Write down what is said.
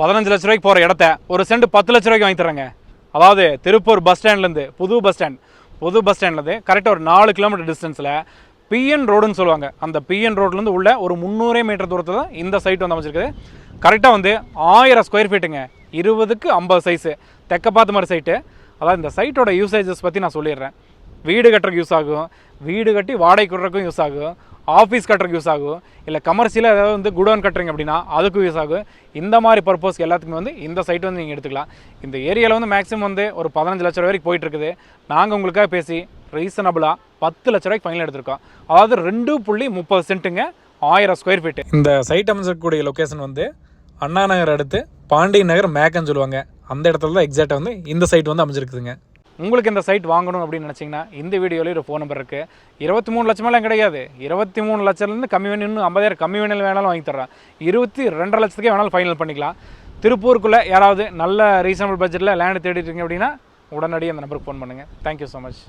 பதினஞ்சு லட்ச ரூபாய்க்கு போகிற இடத்த ஒரு சென்ட் பத்து லட்ச ரூபாய்க்கு வாங்கி தரேங்க அதாவது திருப்பூர் பஸ் ஸ்டாண்ட்லேருந்து புது பஸ் ஸ்டாண்ட் புது பஸ் ஸ்டாண்ட்லேருந்து கரெக்டாக ஒரு நாலு கிலோமீட்டர் டிஸ்டன்ஸில் பிஎன் ரோடுன்னு சொல்லுவாங்க. அந்த பிஎன் ரோட்லேருந்து உள்ள ஒரு முந்நூறே மீட்டர் தூரத்தில் தான் இந்த சைட் வந்து அமைச்சிருக்குது கரெக்டாக வந்து ஆயிரம் ஸ்கொயர் ஃபீட்டுங்க இருபதுக்கு ஐம்பது சைஸு தெக்க பார்த்த மாதிரி சைட்டு அதாவது இந்த சைட்டோட யூசேஜஸ் பற்றி நான் சொல்லிடுறேன். வீடு கட்டுறதுக்கு யூஸ் ஆகும். வீடு கட்டி வாடகை கொடுறதுக்கும் யூஸ் ஆகும். ஆஃபீஸ் கட்டுறதுக்கு யூஸ் ஆகும். இல்லை கமர்ஷியலாக ஏதாவது வந்து குடோன் கட்டுறீங்க அப்படின்னா அதுக்கும் யூஸ் ஆகும். இந்த மாதிரி பர்பஸ் எல்லாத்துக்குமே வந்து இந்த சைட் வந்து நீங்கள் எடுத்துக்கலாம். இந்த ஏரியாவில் வந்து மேக்ஸிமம் வந்து ஒரு பதினஞ்சு லட்ச ரூபா வரைக்கும் போயிட்டு இருக்குது. நாங்கள் உங்களுக்காக பேசி ரீசனபிளாக பத்து லட்ச ரூபாய்க்கு ஃபைனல் எடுத்திருக்கோம். அதாவது ரெண்டு புள்ளி முப்பது சென்ட்டுங்க ஆயிரம் ஸ்கொயர் ஃபீட் இந்த சைட் அமைச்சிருக்கக்கூடிய லொக்கேஷன் வந்து அண்ணா நகர் அடுத்து பாண்டியன் நகர் மேக்கன்னு சொல்லுவாங்க. அந்த இடத்துல தான் எக்ஸாக்டாக வந்து இந்த சைட் வந்து அமைஞ்சிருக்குதுங்க. உங்களுக்கு இந்த சைட் வாங்கணும் அப்படின்னு நினச்சிங்கன்னா இந்த வீடியோவில் ஒரு ஃபோன் நம்பர் இருக்குது இருபத்தி மூணு லட்சமெல்லாம் கிடையாது. இருபத்தி மூணு லட்சத்துலேருந்து கம்மி பண்ணி இன்னும் ஐம்பதாயிரம் கம்மி வேணும் வேணாலும் வாங்கி தர்றேன் இருபத்தி ரெண்டரை லட்சத்துக்கே வேணாலும் ஃபைனல் பண்ணிக்கலாம். திருப்பூருக்குள்ளே யாராவது நல்ல ரீசனபிள் பட்ஜெட்டில் லேண்ட் தேடிட்டு இருக்கீங்க அப்படின்னா உடனடியாக அந்த நம்பருக்கு ஃபோன் பண்ணுங்கள் தேங்க்யூ ஸோ மச்